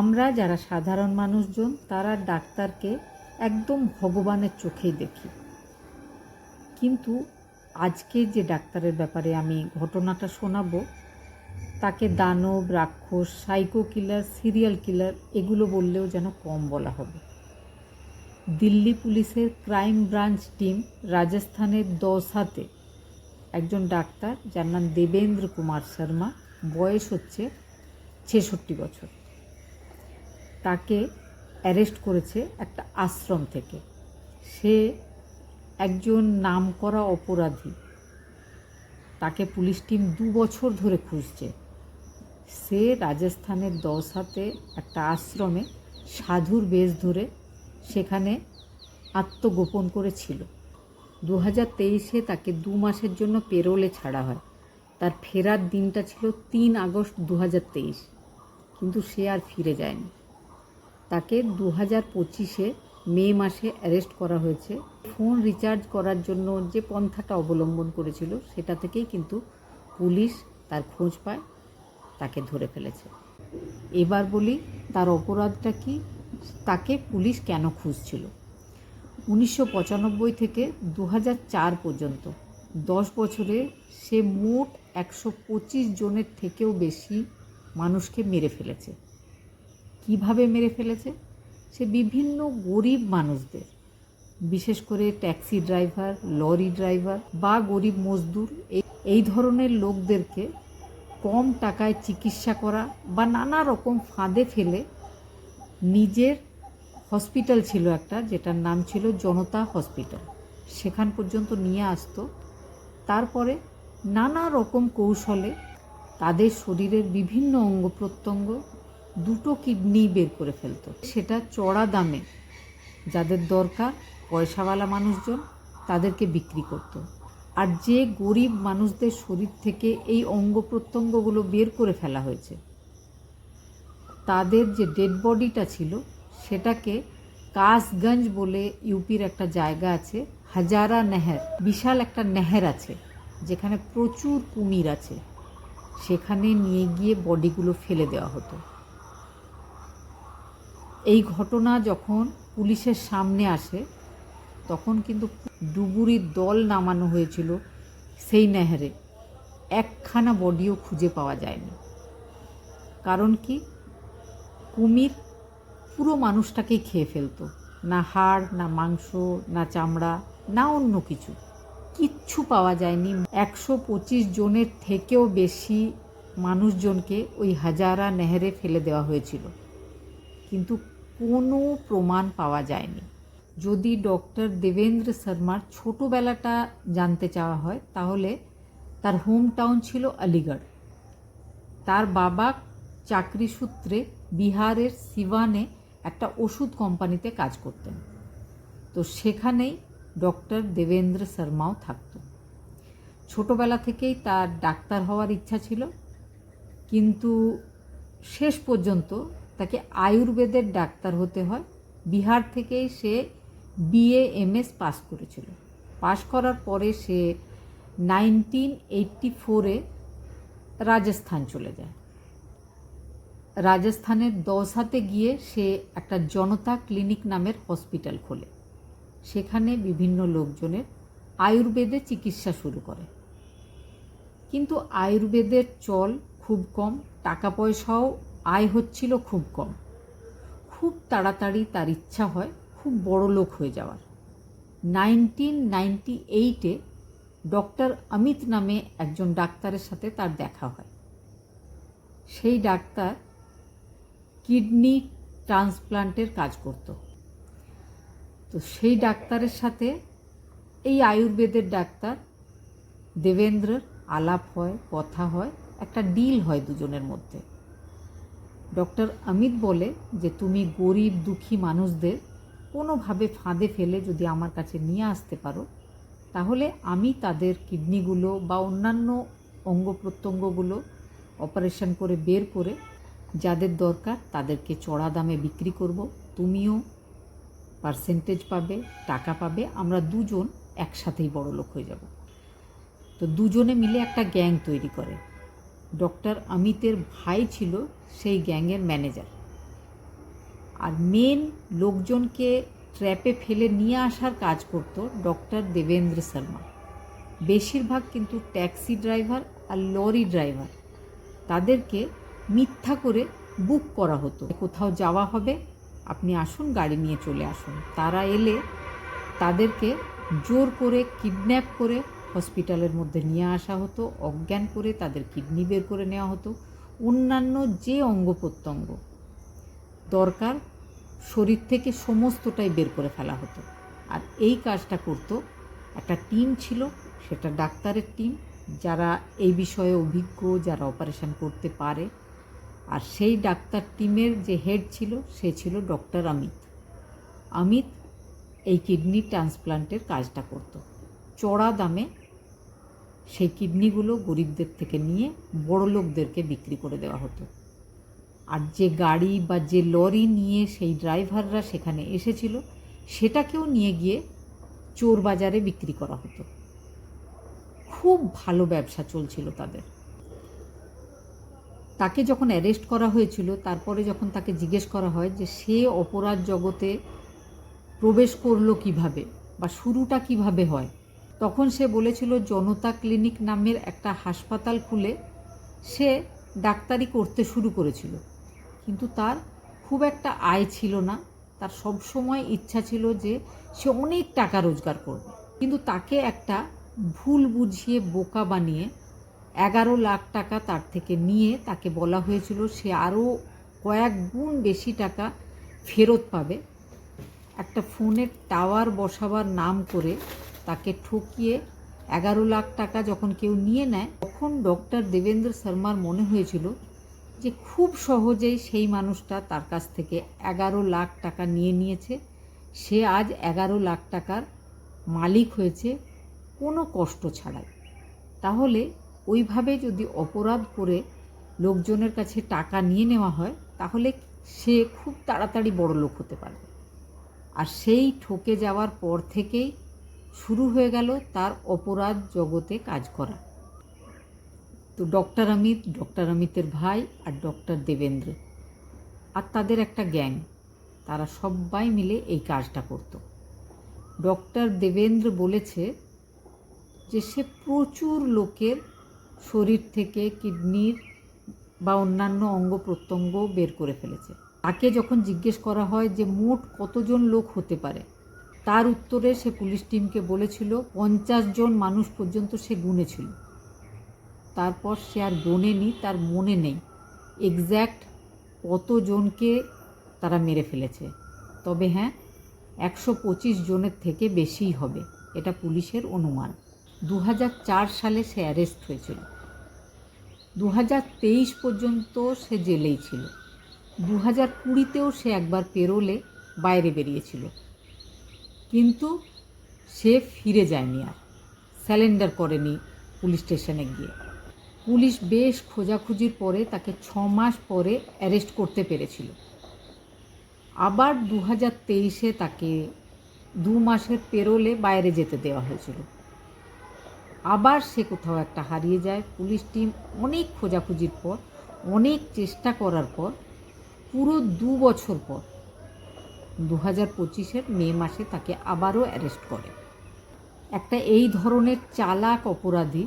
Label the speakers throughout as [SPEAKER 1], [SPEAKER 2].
[SPEAKER 1] আমরা যারা সাধারণ মানুষজন, তারা ডাক্তারকে একদম ভগবানের চোখেই দেখি। কিন্তু আজকে যে ডাক্তারের ব্যাপারে আমি ঘটনাটা শোনাবো, তাকে দানব, রাক্ষস সাইকো কিলার সিরিয়াল কিলার এগুলো বললেও যেন কম বলা হবে। দিল্লি পুলিশের ক্রাইম ব্রাঞ্চ টিম রাজস্থানের দৌসাতে একজন ডাক্তার, যার নাম দেবেন্দ্র কুমার শর্মা, বয়স হচ্ছে ছেষট্টি বছর। তাকে অ্যারেস্ট করেছে একটা আশ্রম থেকে। সে একজন নামকরা অপরাধী। তাকে পুলিশ টিম দু বছর ধরে খুঁজছে। সে রাজস্থানের দৌসাতে একটা আশ্রমে সাধুর বেশ ধরে সেখানে আত্মগোপন করেছিল। দু হাজার তেইশে তাকে দু মাসের জন্য পেরোলে ছাড়া হয়। তার ফেরার দিনটা ছিল তিন আগস্ট দু হাজার তেইশ। কিন্তু সে আর ফিরে যায়নি। তাকে দু হাজার পঁচিশে মে মাসে অ্যারেস্ট করা হয়েছে। ফোন রিচার্জ করার জন্য যে পন্থাটা অবলম্বন করেছিল, সেটা থেকেই কিন্তু পুলিশ তার খোঁজ পায়, তাকে ধরে ফেলেছে। এবার বলি, তার অপরাধটা কি? তাকে পুলিশ কেন খুঁজছিল? উনিশশো পঁচানব্বই থেকে দু পর্যন্ত। দশ বছরে সে মোট একশো পঁচিশ জনের থেকেও বেশি মানুষকে মেরে ফেলেছে। কীভাবে মেরে ফেলেছে? সে বিভিন্ন গরিব মানুষদের, বিশেষ করে ট্যাক্সি ড্রাইভার, লরি ড্রাইভার বা গরিব মজদুর এই- ধরনের লোকদেরকে কম টাকায় চিকিৎসা করা বা নানা রকম ফাঁদে ফেলে নিজের হসপিটাল ছিল একটা, যেটার নাম ছিল জনতা হসপিটাল। সেখান পর্যন্ত নিয়ে আসতো। তারপরে নানা রকম কৌশলে তাদের শরীরের বিভিন্ন অঙ্গ প্রত্যঙ্গ দুটো কিডনি বের করে ফেলতো। সেটা চড়া দামে। যাদের দরকার, পয়সাওয়ালা মানুষজন তাদেরকে বিক্রি করতো। আর যে গরিব মানুষদের শরীর থেকে এই অঙ্গ প্রত্যঙ্গগুলো বের করে ফেলা হয়েছে, তাদের যে ডেড বডিটা ছিল, সেটাকে কাসগঞ্জ বলে ইউপির একটা জায়গা আছে, হাজারা নেহের, বিশাল একটা নেহের আছে, যেখানে প্রচুর কুমির আছে। সেখানে নিয়ে গিয়ে বডিগুলো ফেলে দেওয়া হতো। এই ঘটনা যখন পুলিশের সামনে আসে, তখন কিন্তু ডুবুরির দল নামানো হয়েছিল সেই নেহরে। একখানা বডিও খুঁজে পাওয়া যায়নি। কারণ কি? কুমির পুরো মানুষটাকেই খেয়ে ফেলতো। না হাড়, না মাংস, না চামড়া, না অন্য কিছু। কিচ্ছু পাওয়া যায়নি। একশো পঁচিশ জনের থেকেও বেশি মানুষজনকে ওই হাজারা নেহরে ফেলে দেওয়া হয়েছিল। কিন্তু কোনো প্রমাণ পাওয়া যায়নি। যদি ডক্টর দেবেন্দ্র শর্মার ছোটোবেলাটা জানতে চাওয়া হয়, তাহলে তার হোম টাউন ছিল আলিগড়। তার বাবা চাকরি সূত্রে বিহারের সিওয়ানে একটা ওষুধ কোম্পানিতে কাজ করতেন। তো সেখানেই ডক্টর দেবেন্দ্র শর্মাও থাকতো। ছোটোবেলা থেকেই তার ডাক্তার হওয়ার ইচ্ছা ছিল, কিন্তু শেষ পর্যন্ত তাকে আয়ুর্বেদের ডাক্তার হতে হয়। বিহার থেকেই সে বিএ এমএস পাস করেছিল। পাস করার পরে সে নাইনটিন এইটটি ফোরে রাজস্থান চলে যায়। রাজস্থানের দৌসাতে গিয়ে সে একটা জনতা ক্লিনিক নামের হসপিটাল খোলে। সেখানে বিভিন্ন লোকজনের আয়ুর্বেদে চিকিৎসা শুরু করে। কিন্তু আয়ুর্বেদের চল খুব কম, টাকা পয়সাও আয় হচ্ছিল খুব কম। খুব তাড়াতাড়ি তার ইচ্ছা হয় খুব বড় লোক হয়ে যাওয়ার। নাইনটিন নাইনটি এইটে ডক্টর অমিত নামে একজন ডাক্তারের সাথে তার দেখা হয়। সেই ডাক্তার কিডনি ট্রান্সপ্লান্টের কাজ করত। তো সেই ডাক্তারের সাথে এই আয়ুর্বেদের ডাক্তার দেবেন্দ্রর আলাপ হয়, কথা হয়, একটা ডিল হয় দুজনের মধ্যে। ডক্টর অমিত বলে যে, তুমি গরিব, দুঃখী মানুষদের কোনোভাবে ফাঁদে ফেলে যদি আমার কাছে নিয়ে আসতে পারো, তাহলে আমি তাদের কিডনিগুলো বা অন্যান্য অঙ্গ প্রত্যঙ্গগুলো অপারেশন করে বের করে যাদের দরকার তাদেরকে চড়া দামে বিক্রি করব। তুমিও পার্সেন্টেজ পাবে, টাকা পাবে, আমরা দুজন একসাথেই বড় লোক হয়ে যাব। তো দুজনে মিলে একটা গ্যাং তৈরি করে। ডক্টর অমিতের ভাই ছিল সেই গ্যাংয়ের ম্যানেজার। আর মেন লোকজনকে ট্র্যাপে ফেলে নিয়ে আসার কাজ করত ডক্টর দেবেন্দ্র শর্মা। বেশিরভাগ কিন্তু ট্যাক্সি ড্রাইভার আর লরি ড্রাইভার। তাদেরকে মিথ্যা করে বুক করা হতো। কোথাও যাওয়া হবে, আপনি আসুন, গাড়ি নিয়ে চলে আসুন। তারা এলে তাদেরকে জোর করে কিডন্যাপ করে হসপিটালের মধ্যে নিয়ে আসা হতো, অজ্ঞান করে তাদের কিডনি বের করে নেওয়া হতো, অন্যান্য যে অঙ্গ প্রত্যঙ্গ। দরকার, শরীর থেকে সমস্তটাই বের করে ফেলা হতো। আর এই কাজটা করত একটা টিম ছিল, সেটা ডাক্তারের টিম, যারা এই বিষয়ে অভিজ্ঞ, যারা অপারেশন করতে পারে। আর সেই ডাক্তার টিমের যে হেড ছিল, সে ছিল ডক্টর অমিত। অমিত এই কিডনি ট্রান্সপ্লান্টের কাজটা করত। চড়া দামে সেই কিডনিগুলো গরিবদের থেকে নিয়ে বড় লোকদেরকে বিক্রি করে দেওয়া হতো। আর যে গাড়ি বা যে লরি নিয়ে সেই ড্রাইভাররা সেখানে এসেছিল, সেটাকেও নিয়ে গিয়ে চোর বাজারে বিক্রি করা হতো। খুব ভালো ব্যবসা চলছিল তাদের। তাকে যখন অ্যারেস্ট করা হয়েছিল, তারপরে যখন তাকে জিজ্ঞেস করা হয় যে সে অপরাধ জগতে প্রবেশ করল কীভাবে বা শুরুটা কীভাবে হয় তখন সে বলেছিল, জনতা ক্লিনিক নামের একটা হাসপাতাল খুলে সে ডাক্তারি করতে শুরু করেছিল। কিন্তু তার খুব একটা আয় ছিল না। তার সব সময় ইচ্ছা ছিল যে সে অনেক টাকা রোজগার করবে। কিন্তু তাকে একটা ভুল বুঝিয়ে বোকা বানিয়ে এগারো লাখ টাকা তার থেকে নিয়ে তাকে বলা হয়েছিল, সে আরও কয়েক গুণ বেশি টাকা ফেরত পাবে। একটা ফোনের টাওয়ার বসাবার নাম করে তাকে ঠকিয়ে এগারো লাখ টাকা যখন কেউ নিয়ে নেয়, তখন ডক্টর দেবেন্দ্র শর্মার মনে হয়েছিল যে খুব সহজেই সেই মানুষটা তার কাছ থেকে এগারো লাখ টাকা নিয়ে নিয়েছে। সে আজ এগারো লাখ টাকার মালিক হয়েছে কোনো কষ্ট ছাড়াই। তাহলে ওইভাবে যদি অপরাধ করে লোকজনের কাছে টাকা নিয়ে নেওয়া হয়, তাহলে সে খুব তাড়াতাড়ি বড় লোক হতে পারবে। আর সেই ঠকে যাওয়ার পর থেকেই শুরু হয়ে গেল তার অপরাধ জগতে কাজ করা। তো ডক্টর অমিত ডক্টর অমিতের ভাই আর ডক্টর দেবেন্দ্র। আর তাদের একটা গ্যাং তারা সবাই মিলে এই কাজটা করত। ডক্টর দেবেন্দ্র বলেছে যে, সে প্রচুর লোকের শরীর থেকে কিডনির বা অন্যান্য অঙ্গ প্রত্যঙ্গ বের করে ফেলেছে। তাকে যখন জিজ্ঞেস করা হয় যে, মোট কতজন লোক হতে পারে? তার উত্তরে সে পুলিশ টিমকে বলেছিল, পঞ্চাশ জন মানুষ পর্যন্ত সে গুনেছিল তারপর সে আর গোনেনি তার মনে নেই। এক্স্যাক্ট কতজনকে তারা মেরে ফেলেছে। তবে হ্যাঁ একশো পঁচিশ জনের থেকে বেশিই হবে, এটা পুলিশের অনুমান। দু হাজার চার সালে সে অ্যারেস্ট হয়েছিল। দু হাজার তেইশ পর্যন্ত সে জেলেই ছিল। দু হাজার কুড়িতেও সে একবার পেরোলে বাইরে বেরিয়েছিল। কিন্তু সে ফিরে যায়নি আর। স্যালেন্ডার করেনি পুলিশ স্টেশনে গিয়ে। পুলিশ বেশ খোঁজাখুঁজির পরে তাকে ছ মাস পরে অ্যারেস্ট করতে পেরেছিল। আবার দু হাজার তেইশে তাকে দু মাসের পেরোলে বাইরে যেতে দেওয়া হয়েছিল। আবার সে কোথাও একটা হারিয়ে যায়। পুলিশ টিম অনেক খোঁজাখুঁজির পর, অনেক চেষ্টা করার পর, পুরো দু বছর পর দু হাজার পঁচিশের মে মাসে তাকে আবারও অ্যারেস্ট করে। একটা এই ধরনের চালাক অপরাধী,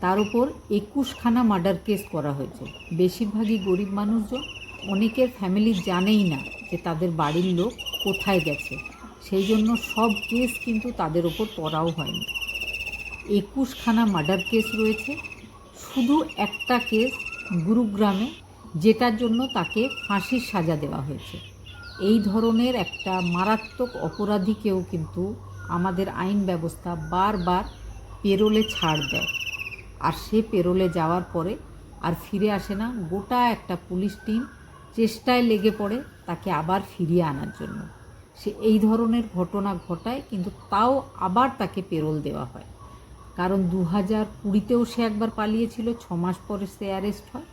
[SPEAKER 1] তার উপর একুশখানা মার্ডার কেস করা হয়েছে। বেশিরভাগই গরিব মানুষজন, অনেকের ফ্যামিলি জানেই না যে তাদের বাড়ির লোক কোথায় গেছে। সেই জন্য সব কেস কিন্তু তাদের ওপর পড়াও হয়নি। একুশখানা মার্ডার কেস রয়েছে। শুধু একটা কেস গুরুগ্রামে, যেটার জন্য তাকে ফাঁসির সাজা দেওয়া হয়েছে। এই ধরনের একটা মারাত্মক অপরাধীকেও কিন্তু আমাদের আইন ব্যবস্থা বারবার পেরোলে ছাড় দেয়। আর সে পেরোলে যাওয়ার পরে আর ফিরে আসে না, গোটা একটা পুলিশ টিম চেষ্টায় লেগে পড়ে তাকে আবার ফিরিয়ে আনার জন্য। সে এই ধরনের ঘটনা ঘটায় কিন্তু তাও আবার তাকে পেরোল দেওয়া হয়। কারণ দু হাজার কুড়িতেও সে একবার পালিয়েছিল ছ মাস পরে সে অ্যারেস্ট হয়।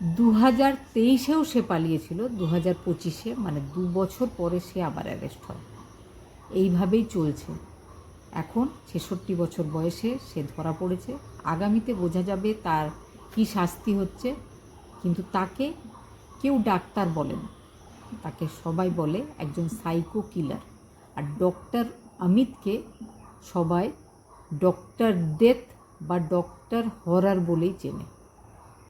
[SPEAKER 1] দু হাজার তেইশেও সে পালিয়েছিল দু হাজার পঁচিশে মানে দু বছর পরে সে আবার অ্যারেস্ট হয়। এইভাবেই চলছে। এখন ছেষট্টি বছর বয়সে সে ধরা পড়েছে। আগামীতে বোঝা যাবে তার কী শাস্তি হচ্ছে, কিন্তু তাকে কেউ ডাক্তার বলে না তাকে সবাই বলে একজন সাইকো কিলার আর ডক্টর অমিতকে সবাই ডক্টর ডেথ বা ডক্টর হরার বলেই চেনে।